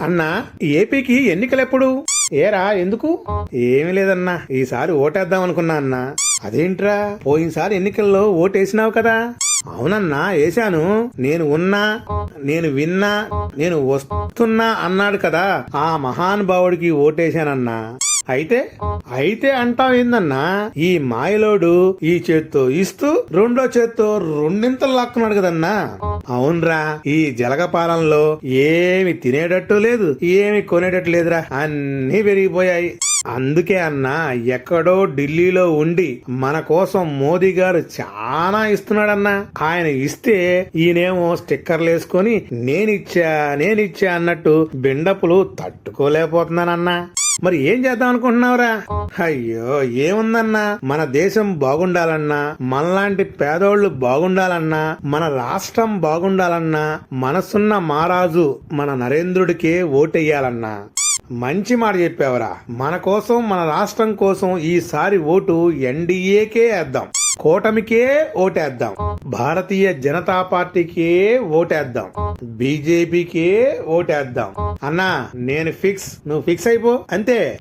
అన్నా ఏపీకి ఎన్నికలెప్పుడు? ఏరా ఎందుకు? ఏమి లేదన్నా. ఈసారి ఓటేద్దాం అనుకున్నా అన్నా. అదేంట్రా? పోయినసారి ఎన్నికల్లో ఓటేసినావు కదా. అవునన్నా వేశాను నేను ఉన్నా నేను విన్నా నేను వస్తున్నా అన్నాడు కదా. ఆ మహానుభావుడికి ఓటేశానన్నా. అయితే అయితే అంటాం ఏందన్నా? ఈ మాయలోడు ఈ చేత్తో ఇస్తూ రెండో చేత్తో రెండింతలు లాక్కున్నాడు కదన్నా? అవునరా ఈ జలగపాలనలో ఏమి తినేటట్టు లేదు ఏమి కొనేటట్టు లేదురా అన్నీ పెరిగిపోయాయి అందుకే అన్నా ఎక్కడో ఢిల్లీలో ఉండి మన కోసం మోదీ గారు చాలా ఇస్తున్నాడన్నా. ఆయన ఇస్తే ఈయనేమో స్టిక్కర్లు వేసుకొని నేనిచ్చా నేనిచ్చా అన్నట్టు బిండపులు తట్టుకోలేకపోతున్నానన్నా. మరి ఏం చేద్దాం అనుకుంటున్నావురా? అయ్యో ఏముందన్నా? మన దేశం బాగుండాలన్నా మనలాంటి పేదోళ్ళు బాగుండాలన్నా మన రాష్ట్రం బాగుండాలన్నా మనసున్న మహారాజు మన నరేంద్రుడికే ఓటెయ్యాలన్నా. మంచి మాట చెప్పావరా. మన కోసం మన రాష్ట్రం కోసం ఈసారి ఓటు ఎన్డీఏకే వేద్దాం. కూటమికే ఓటేద్దాం. భారతీయ జనతా పార్టీకే ఓటేద్దాం. బీజేపీకే ఓటేద్దాం. అన్నా నేను ఫిక్స్. నువ్వు ఫిక్స్ అయిపో. అంతే.